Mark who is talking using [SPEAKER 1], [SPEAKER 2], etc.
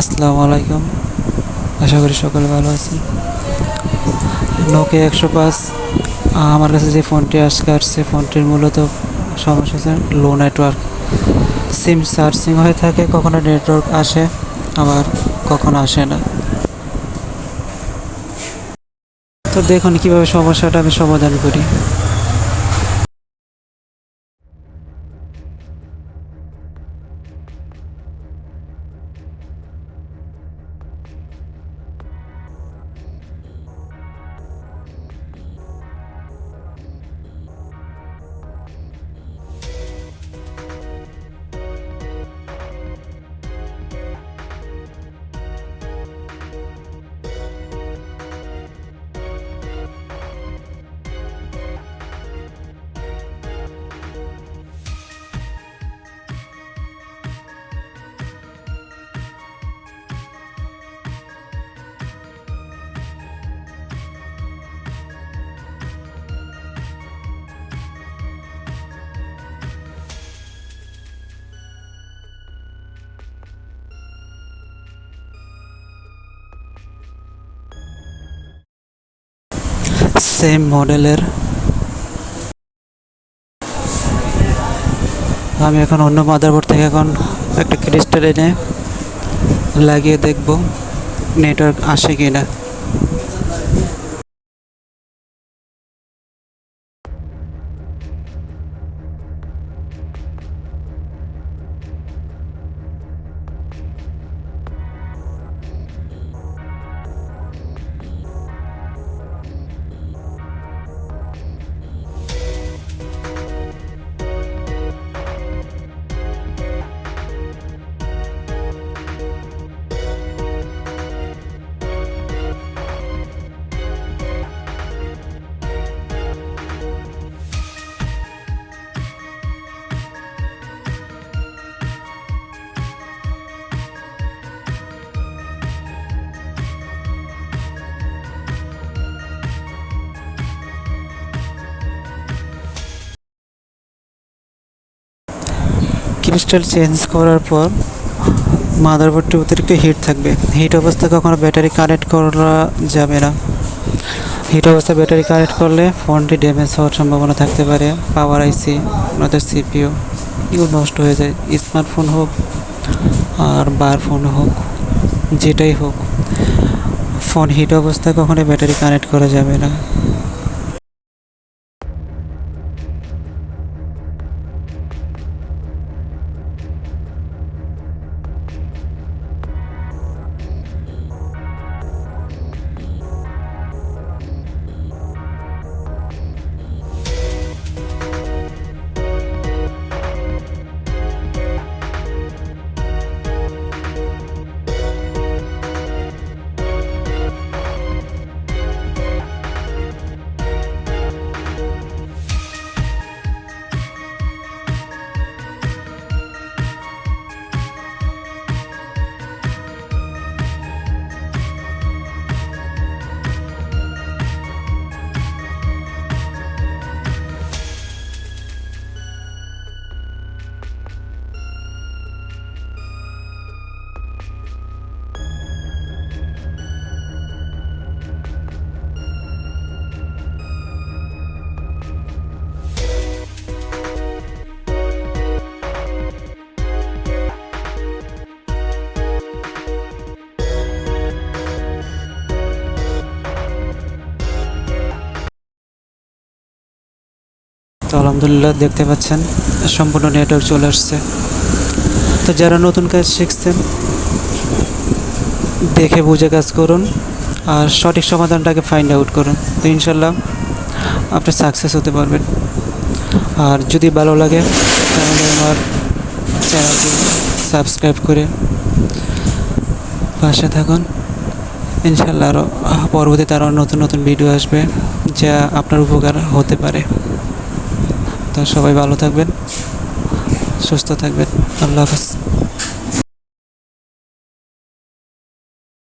[SPEAKER 1] আসসালামু আলাইকুম। আশা করি সকলে ভালো আছেন। নোকিয়া একশো পাঁচ আমার কাছে যে ফোনটি আজকে আসছে, ফোনটির মূলত সমস্যা হচ্ছে লো নেটওয়ার্ক সিম সার্চিং হয়ে থাকে, কখনো নেটওয়ার্ক আসে, আবার কখনো আসে না। তো দেখুন কীভাবে সমস্যাটা আমি সমাধান করি। সেম মডেলের আমি এখন অন্য মাদারবোর্ড থেকে এখন একটা ক্রিস্টাল এনে লাগিয়ে দেখব নেটওয়ার্ক আসে কি না ক্রিস্টাল চেঞ্জ করার পর মাদারবোর্ডটি অতিরিক্ত হিট থাকবে। হিট অবস্থায় কখনো ব্যাটারি কানেক্ট করা যাবে না। হিট অবস্থায় ব্যাটারি কানেক্ট করলে ফোনটি ড্যামেজ হওয়ার সম্ভাবনা থাকতে পারে। পাওয়ার আইসি নয়তো সিপিও এগুলো নষ্ট হয়ে যায়। স্মার্টফোন হোক আর বার ফোন হোক, যেটাই হোক ফোন হিট অবস্থায় কখনোই ব্যাটারি কানেক্ট করা যাবে না। আলহামদুলিল্লাহ দেখতে পাচ্ছেন, সম্পূর্ণ নেটওয়ার্ক চলে আসছে। তো যারা নতুন কাজ শিখছেন, দেখে বুঝে কাজ করুন আর সঠিক সমাধানটাকে ফাইন্ড আউট করুন। তো ইনশাল্লাহ আপনি সাকসেস হতে পারবেন। আর যদি ভালো লাগে, তাহলে আমার চ্যানেলটি সাবস্ক্রাইব করে পাশে থাকুন। ইনশাল্লাহ আরও পরবর্তীতে আরও নতুন নতুন ভিডিও আসবে, যা আপনার উপকার হতে পারে। তো সবাই ভালো থাকবেন সুস্থ থাকবেন আল্লাহ হাফেজ।